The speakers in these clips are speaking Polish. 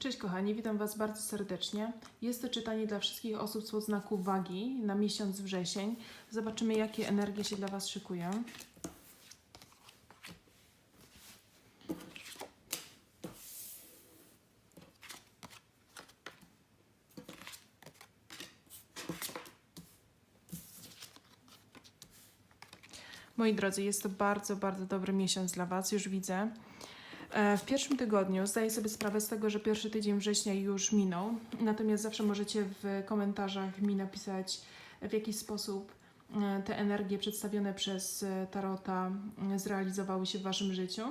Cześć kochani, witam Was bardzo serdecznie. Jest to czytanie dla wszystkich osób z odznaku wagi na miesiąc wrzesień. Zobaczymy, jakie energie się dla Was szykują. Moi drodzy, jest to bardzo, bardzo dobry miesiąc dla Was, już widzę. E, W pierwszym tygodniu zdaję sobie sprawę z tego, że pierwszy tydzień września już minął, natomiast zawsze możecie w komentarzach mi napisać, w jaki sposób e, te energie przedstawione przez e, Tarota zrealizowały się w Waszym życiu.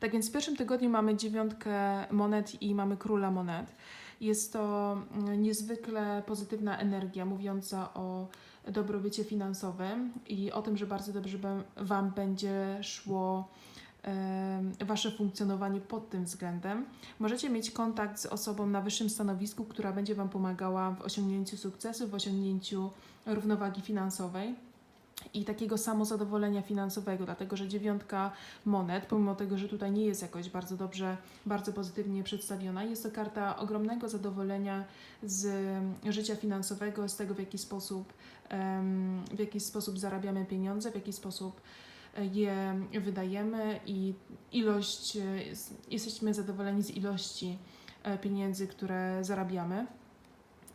Tak więc w pierwszym tygodniu mamy dziewiątkę monet i mamy króla monet. Jest to niezwykle pozytywna energia mówiąca o dobrobycie finansowym i o tym, że bardzo dobrze Wam będzie szło Wasze funkcjonowanie pod tym względem. Możecie mieć kontakt z osobą na wyższym stanowisku, która będzie Wam pomagała w osiągnięciu sukcesu, w osiągnięciu równowagi finansowej i takiego samozadowolenia finansowego, dlatego że dziewiątka monet, pomimo tego, że tutaj nie jest jakoś bardzo dobrze, bardzo pozytywnie przedstawiona, jest to karta ogromnego zadowolenia z życia finansowego, z tego w jaki sposób, w jaki sposób zarabiamy pieniądze, w jaki sposób je wydajemy i ilość, e, jest- jesteśmy zadowoleni z ilości e, pieniędzy, które zarabiamy.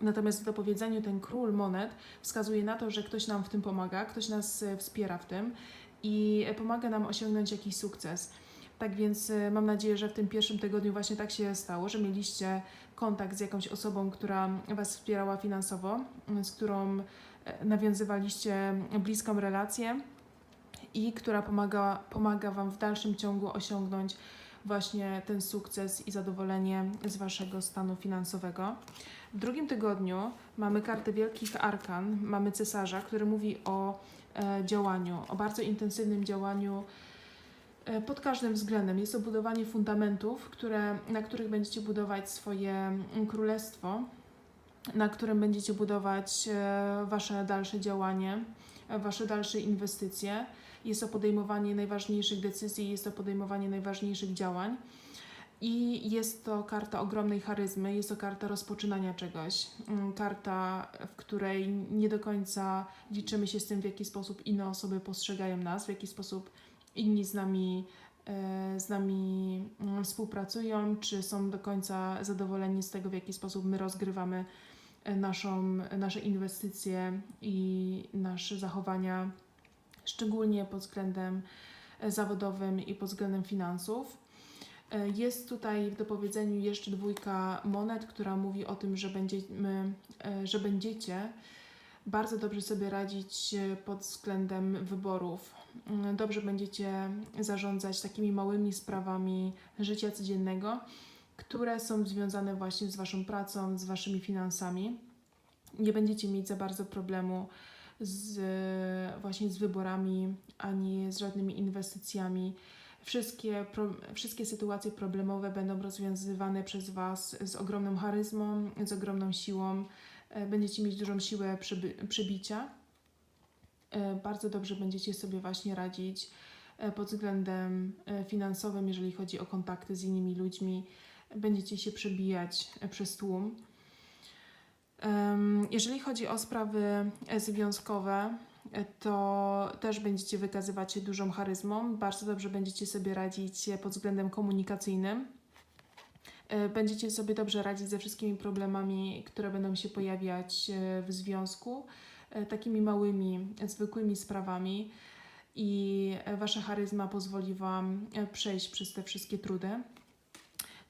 Natomiast w dopowiedzeniu ten król monet wskazuje na to, że ktoś nam w tym pomaga, ktoś nas e, wspiera w tym i pomaga nam osiągnąć jakiś sukces. Tak więc mam nadzieję, że w tym pierwszym tygodniu właśnie tak się stało, że mieliście kontakt z jakąś osobą, która Was wspierała finansowo, z którą nawiązywaliście bliską relację i która pomaga, pomaga Wam w dalszym ciągu osiągnąć właśnie ten sukces i zadowolenie z Waszego stanu finansowego. W drugim tygodniu mamy kartę Wielkich Arkan, mamy cesarza, który mówi o e, działaniu, o bardzo intensywnym działaniu e, pod każdym względem. Jest to budowanie fundamentów, które, na których będziecie budować swoje mm, królestwo, na którym będziecie budować e, Wasze dalsze działanie, e, Wasze dalsze inwestycje. Jest to podejmowanie najważniejszych decyzji, jest to podejmowanie najważniejszych działań. I jest to karta ogromnej charyzmy, jest to karta rozpoczynania czegoś. Mm, Karta, w której nie do końca liczymy się z tym, w jaki sposób inne osoby postrzegają nas, w jaki sposób inni z nami, e, z nami mm, współpracują, czy są do końca zadowoleni z tego, w jaki sposób my rozgrywamy naszą, nasze inwestycje i nasze zachowania, szczególnie pod względem e, zawodowym i pod względem finansów. E, Jest tutaj w dopowiedzeniu jeszcze dwójka monet, która mówi o tym, że będziemy, e, że będziecie bardzo dobrze sobie radzić pod względem wyborów. Mm, Dobrze będziecie zarządzać takimi małymi sprawami życia codziennego, które są związane właśnie z Waszą pracą, z Waszymi finansami. Nie będziecie mieć za bardzo problemu z, właśnie z wyborami, ani z żadnymi inwestycjami. Wszystkie, pro, wszystkie sytuacje problemowe będą rozwiązywane przez Was z ogromną charyzmą, z ogromną siłą. E, Będziecie mieć dużą siłę przyby, przybicia. E, Bardzo dobrze będziecie sobie właśnie radzić e, pod względem finansowym, jeżeli chodzi o kontakty z innymi ludźmi. Będziecie się przebijać e, przez tłum. Jeżeli chodzi o sprawy e, związkowe, e, to też będziecie wykazywać się dużą charyzmą. Bardzo dobrze będziecie sobie radzić pod względem komunikacyjnym. Będziecie sobie dobrze radzić ze wszystkimi problemami, które będą się pojawiać w związku, takimi małymi, zwykłymi sprawami. I wasza charyzma pozwoli Wam przejść przez te wszystkie trudy.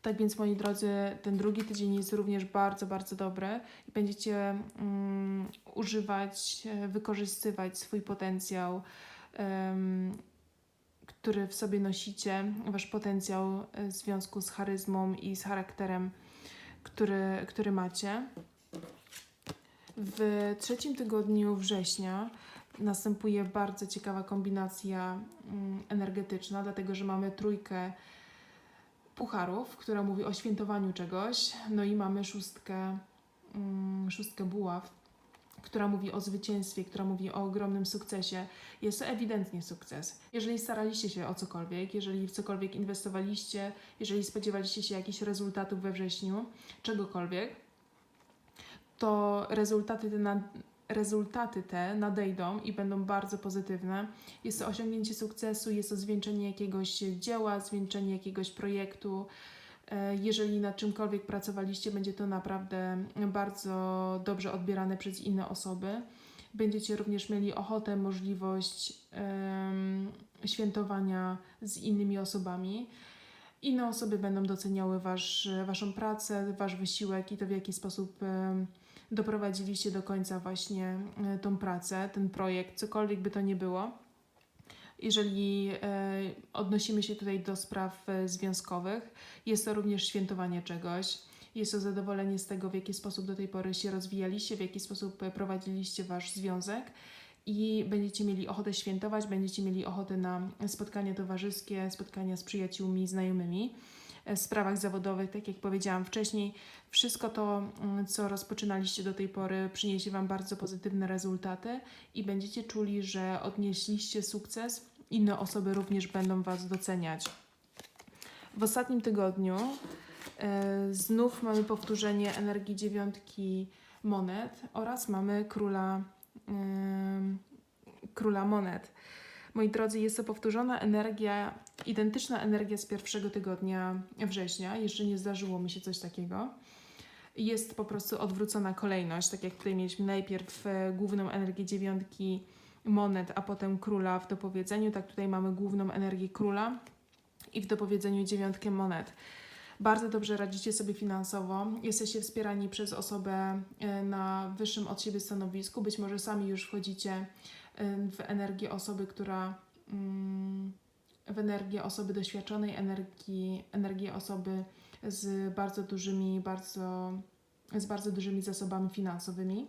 Tak więc, moi drodzy, ten drugi tydzień jest również bardzo, bardzo dobry i będziecie mm, używać, e, wykorzystywać swój potencjał, em, który w sobie nosicie, wasz potencjał e, w związku z charyzmą i z charakterem, który, który macie. W trzecim tygodniu września następuje bardzo ciekawa kombinacja mm, energetyczna, dlatego że mamy trójkę pucharów, która mówi o świętowaniu czegoś. No i mamy szóstkę, mm, szóstkę buław, która mówi o zwycięstwie, która mówi o ogromnym sukcesie. Jest to ewidentnie sukces. Jeżeli staraliście się o cokolwiek, jeżeli w cokolwiek inwestowaliście, jeżeli spodziewaliście się jakichś rezultatów we wrześniu, czegokolwiek, to rezultaty te, na, rezultaty te nadejdą i będą bardzo pozytywne. Jest to osiągnięcie sukcesu, jest to zwieńczenie jakiegoś dzieła, zwieńczenie jakiegoś projektu. E, Jeżeli nad czymkolwiek pracowaliście, będzie to naprawdę bardzo dobrze odbierane przez inne osoby. Będziecie również mieli ochotę, możliwość em, świętowania z innymi osobami. Inne osoby będą doceniały wasz, Waszą pracę, Wasz wysiłek i to, w jaki sposób em, doprowadziliście do końca właśnie e, tą pracę, ten projekt, cokolwiek by to nie było. Jeżeli e, odnosimy się tutaj do spraw e, związkowych, jest to również świętowanie czegoś. Jest to zadowolenie z tego, w jaki sposób do tej pory się rozwijaliście, w jaki sposób prowadziliście wasz związek i będziecie mieli ochotę świętować, będziecie mieli ochotę na spotkania towarzyskie, spotkania z przyjaciółmi, znajomymi. E, W sprawach zawodowych, tak jak powiedziałam wcześniej, wszystko to, mm, co rozpoczynaliście do tej pory, przyniesie Wam bardzo pozytywne rezultaty i będziecie czuli, że odnieśliście sukces. Inne osoby również będą Was doceniać. W ostatnim tygodniu e, znów mamy powtórzenie energii dziewiątki monet oraz mamy króla, em, króla monet. Moi drodzy, jest to powtórzona energia, identyczna energia z pierwszego tygodnia września. Jeszcze nie zdarzyło mi się coś takiego. Jest po prostu odwrócona kolejność, tak jak tutaj mieliśmy najpierw e, główną energię dziewiątki monet, a potem króla w dopowiedzeniu, tak tutaj mamy główną energię króla i w dopowiedzeniu dziewiątkę monet. Bardzo dobrze radzicie sobie finansowo, jesteście wspierani przez osobę e, na wyższym od siebie stanowisku, być może sami już wchodzicie e, w energię osoby, która mm, w energię osoby doświadczonej, energii, energię osoby z bardzo dużymi, bardzo, z bardzo dużymi zasobami finansowymi.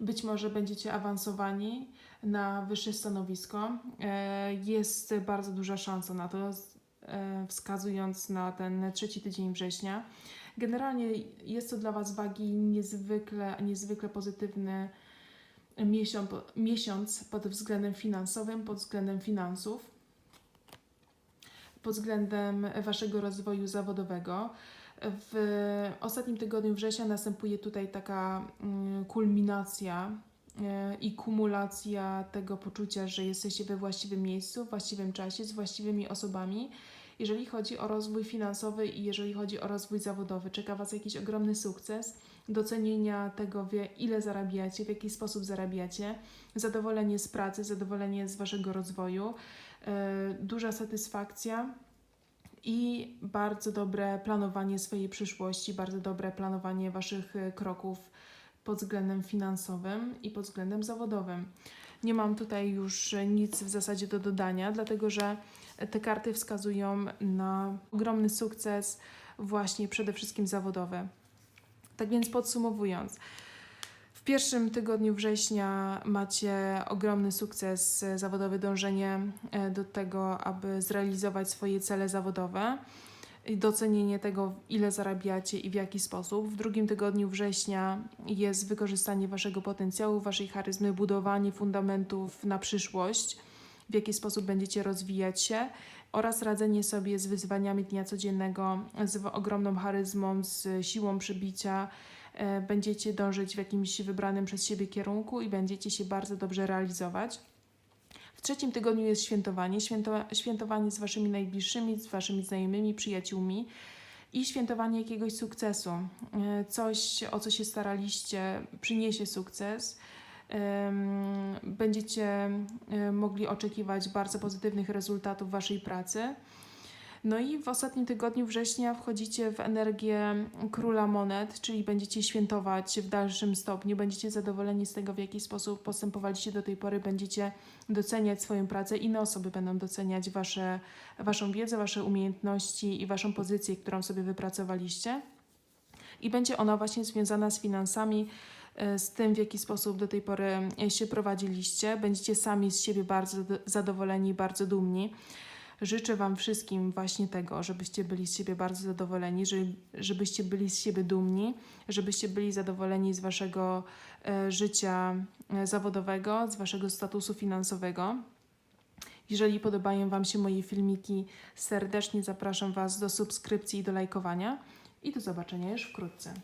Być może będziecie awansowani na wyższe stanowisko. E, Jest bardzo duża szansa na to, wskazując na ten trzeci tydzień września. Generalnie jest to dla Was wagi niezwykle, niezwykle pozytywny miesiąc, miesiąc pod względem finansowym, pod względem finansów, pod względem Waszego rozwoju zawodowego. W ostatnim tygodniu września następuje tutaj taka mm, kulminacja e, i kumulacja tego poczucia, że jesteście we właściwym miejscu, w właściwym czasie, z właściwymi osobami. Jeżeli chodzi o rozwój finansowy i jeżeli chodzi o rozwój zawodowy, czeka Was jakiś ogromny sukces, docenienia tego, wie, ile zarabiacie, w jaki sposób zarabiacie, zadowolenie z pracy, zadowolenie z Waszego rozwoju, e, duża satysfakcja i bardzo dobre planowanie swojej przyszłości, bardzo dobre planowanie Waszych e, kroków pod względem finansowym i pod względem zawodowym. Nie mam tutaj już nic w zasadzie do dodania, dlatego że te karty wskazują na ogromny sukces, właśnie przede wszystkim zawodowy. Tak więc podsumowując, w pierwszym tygodniu września macie ogromny sukces zawodowy, dążenie e, do tego, aby zrealizować swoje cele zawodowe docenienie tego, ile zarabiacie i w jaki sposób. W drugim tygodniu września jest wykorzystanie waszego potencjału, waszej charyzmy, budowanie fundamentów na przyszłość, w jaki sposób będziecie rozwijać się oraz radzenie sobie z wyzwaniami dnia codziennego z ogromną charyzmą, z siłą przybicia. E, Będziecie dążyć w jakimś wybranym przez siebie kierunku i będziecie się bardzo dobrze realizować. W trzecim tygodniu jest świętowanie, święto, świętowanie z waszymi najbliższymi, z waszymi znajomymi, przyjaciółmi i świętowanie jakiegoś sukcesu. E, Coś, o co się staraliście, przyniesie sukces. Będziecie e, mogli oczekiwać bardzo pozytywnych rezultatów waszej pracy. No i w ostatnim tygodniu września wchodzicie w energię króla monet, czyli będziecie świętować w dalszym stopniu, będziecie zadowoleni z tego, w jaki sposób postępowaliście do tej pory, będziecie doceniać swoją pracę, inne osoby będą doceniać wasze, waszą wiedzę, wasze umiejętności i waszą pozycję, którą sobie wypracowaliście. I będzie ona właśnie związana z finansami, e, z tym, w jaki sposób do tej pory e, się prowadziliście. Będziecie sami z siebie bardzo zadowoleni, bardzo dumni. Życzę Wam wszystkim właśnie tego, żebyście byli z siebie bardzo zadowoleni, że, żebyście byli z siebie dumni, żebyście byli zadowoleni z Waszego e, życia e, zawodowego, z Waszego statusu finansowego. Jeżeli podobają Wam się moje filmiki, serdecznie zapraszam Was do subskrypcji i do lajkowania i do zobaczenia już wkrótce.